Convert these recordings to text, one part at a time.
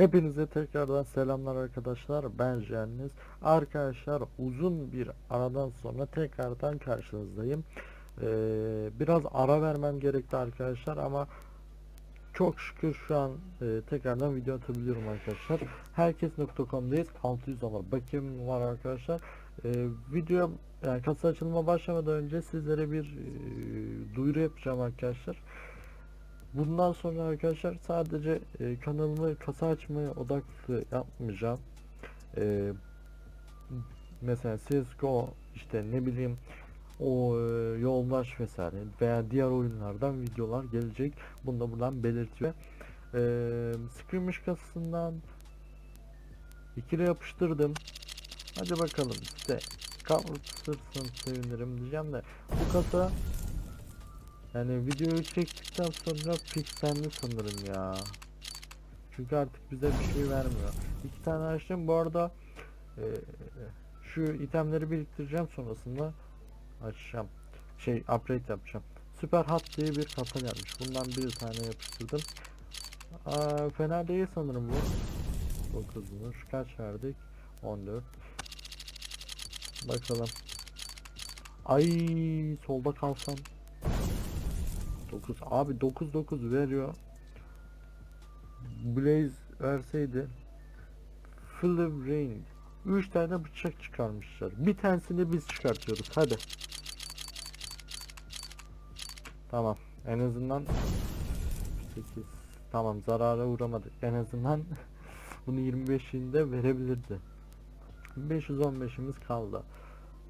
Hepinize tekrardan selamlar arkadaşlar. Ben Cenniz. Arkadaşlar uzun bir aradan sonra tekrardan karşınızdayım. Ee, biraz ara vermem gerekti arkadaşlar ama çok şükür şu an e, tekrardan video atabiliyorum arkadaşlar. Herkes.com'dayız. 600 dolar bakım var arkadaşlar. Ee, video yani kasa açılıma başlamadan önce sizlere bir e, duyuru yapacağım arkadaşlar. Bundan sonra arkadaşlar sadece e, kanalımı kasa açmaya odaklı yapmayacağım. E, mesela CSGO işte ne bileyim o e, yoldaş vesaire veya diğer oyunlardan videolar gelecek. Bunu da buradan belirtiyor. E, Skirmish kasasından ikili yapıştırdım. Hadi bakalım işte kapatırsan sevinirim diyeceğim de bu kasa yani videoyu çektikten sonra pikselli sanırım ya. Çünkü artık bize bir şey vermiyor. İki tane açtım. Bu arada e, şu itemleri biriktireceğim sonrasında açacağım. Şey upgrade yapacağım. Süper hat diye bir kasa gelmiş. Bundan bir tane yapıştırdım. Aa, fena değil sanırım bu. 9'muş. Kaç verdik? 14. Bakalım. Ay solda kalsam. 9 abi 9 9 veriyor. Blaze verseydi Philip Rain 3 tane bıçak çıkarmışlar. Bir tanesini biz çıkartıyoruz. Hadi. Tamam. En azından 8 Tamam zarara uğramadık. En azından bunu 25'inde verebilirdi. 515'imiz kaldı.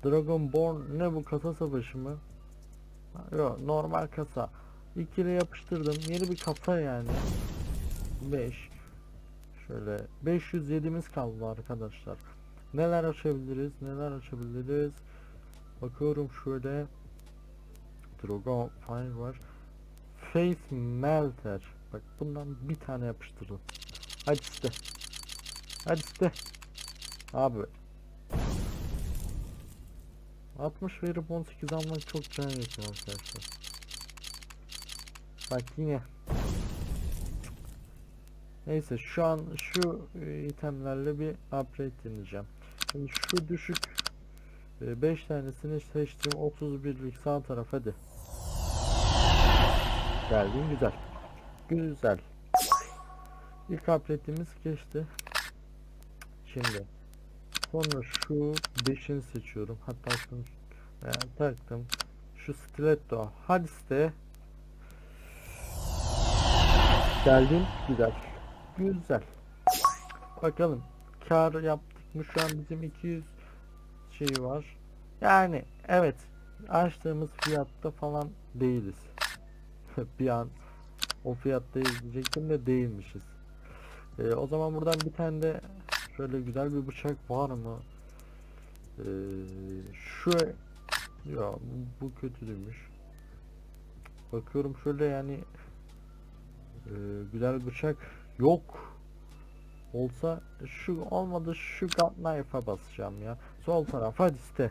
Dragonborn ne bu kasa savaşı mı? Yok normal kasa. İkili yapıştırdım. Yeni bir kasa yani. 5. Şöyle 507'miz kaldı arkadaşlar. Neler açabiliriz? Neler açabiliriz? Bakıyorum şöyle. Dragon Fire var. Face Melter. Bak bundan bir tane yapıştırdım. Hadi iste. Hadi iste. Abi 60 verip 18 almak çok can yakıyor arkadaşlar. Bak yine. Neyse şu an şu e, itemlerle bir upgrade deneyeceğim. Şimdi şu düşük 5 tanesini seçtim 31'lik sağ taraf hadi. Geldin güzel. Güzel. İlk upgrade'imiz geçti. Şimdi Sonra şu 5'ini seçiyorum. Hatta şunu veya taktım. Şu stiletto. Hadi site. Geldin. Güzel. Güzel. Bakalım. Kar yaptık mı? Şu an bizim 200 şey var. Yani evet. Açtığımız fiyatta falan değiliz. bir an o fiyattayız diyecektim de değilmişiz. Ee, o zaman buradan bir tane de Şöyle güzel bir bıçak var mı? Ee, şu ya bu kötü demiş. Bakıyorum şöyle yani e, güzel bıçak yok. Olsa şu olmadı şu gun knife'a basacağım ya. Sol taraf hadi iste.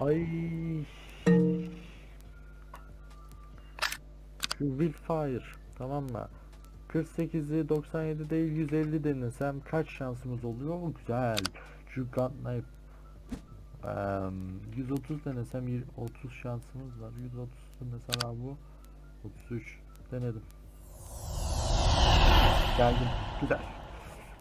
Ay. Şu Willfire tamam mı? 48'i 97 değil 150 denesem kaç şansımız oluyor? Güzel. Şu gun knife 130 denesem yir- 30 şansımız var. 130 mesela bu 33 denedim. Geldim. Güzel.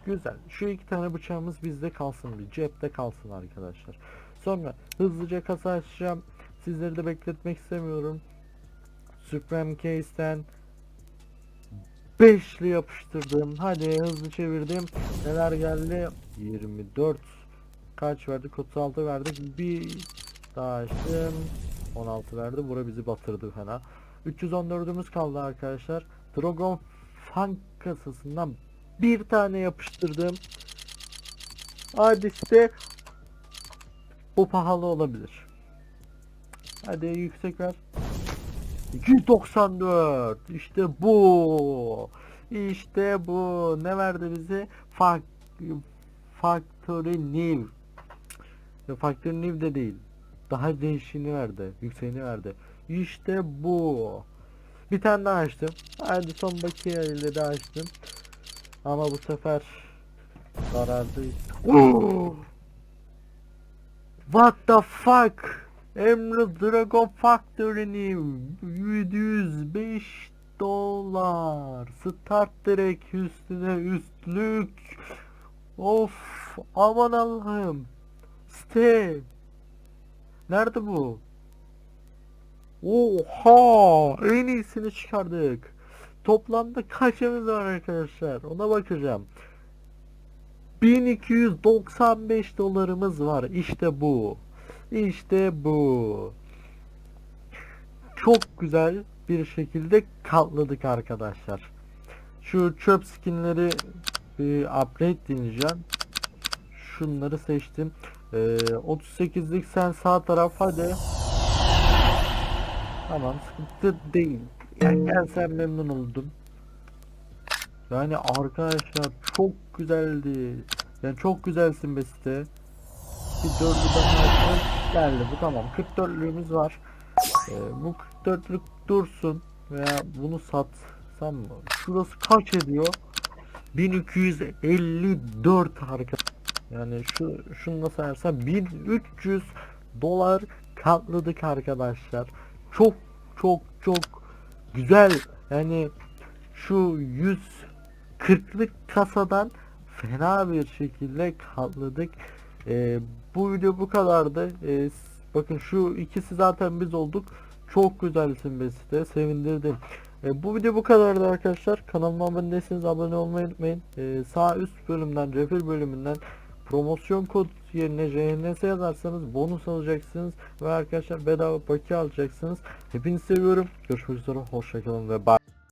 Güzel. Şu iki tane bıçağımız bizde kalsın bir. Cepte kalsın arkadaşlar. Sonra hızlıca kasa açacağım. Sizleri de bekletmek istemiyorum. Supreme Case'ten Beşli yapıştırdım. Hadi hızlı çevirdim. Neler geldi? 24. Kaç verdik? 36 verdik. Bir daha açtım. 16 verdi. Bura bizi batırdı fena. 314'ümüz kaldı arkadaşlar. Dragon Funk kasasından bir tane yapıştırdım. Hadi işte bu pahalı olabilir. Hadi yüksek ver. 294 işte bu işte bu ne verdi bize Fak Factory New Factory New de değil daha değişini verdi yükseğini verdi işte bu Bir tane daha açtım. Hadi son bakiye ile de açtım. Ama bu sefer zarardayız. Oo! What the fuck? Emerald Dragon Factory'nin 705 dolar. Start direkt üstüne üstlük. Of aman Allah'ım. Site. Nerede bu? Oha! En iyisini çıkardık. Toplamda kaçımız var arkadaşlar? Ona bakacağım. 1295 dolarımız var. İşte bu. İşte bu. Çok güzel bir şekilde katladık arkadaşlar. Şu çöp skinleri bir upgrade deneyeceğim. Şunları seçtim. Ee, 38'lik sen sağ taraf hadi. Tamam sıkıntı değil. Yani gel sen memnun oldum. Yani arkadaşlar çok güzeldi. Yani çok güzelsin be site. Bir dördü daha geldi bu tamam. 44'lüğümüz var. Ee, bu 44'lük dursun veya bunu satsam mı? Şurası kaç ediyor? 1254 harika. Yani şu şunu da sayarsam 1300 dolar katladık arkadaşlar. Çok çok çok güzel. Yani şu 140'lık kasadan fena bir şekilde katladık. Ee, bu video bu kadardı. Ee, bakın şu ikisi zaten biz olduk. Çok güzelsin be site. Sevindirdin. Ee, bu video bu kadardı arkadaşlar. Kanalıma abone değilseniz abone olmayı unutmayın. Ee, sağ üst bölümden, refil bölümünden promosyon kod yerine JNS yazarsanız bonus alacaksınız ve arkadaşlar bedava paket alacaksınız. Hepinizi seviyorum. Görüşmek üzere. Hoşçakalın ve bye.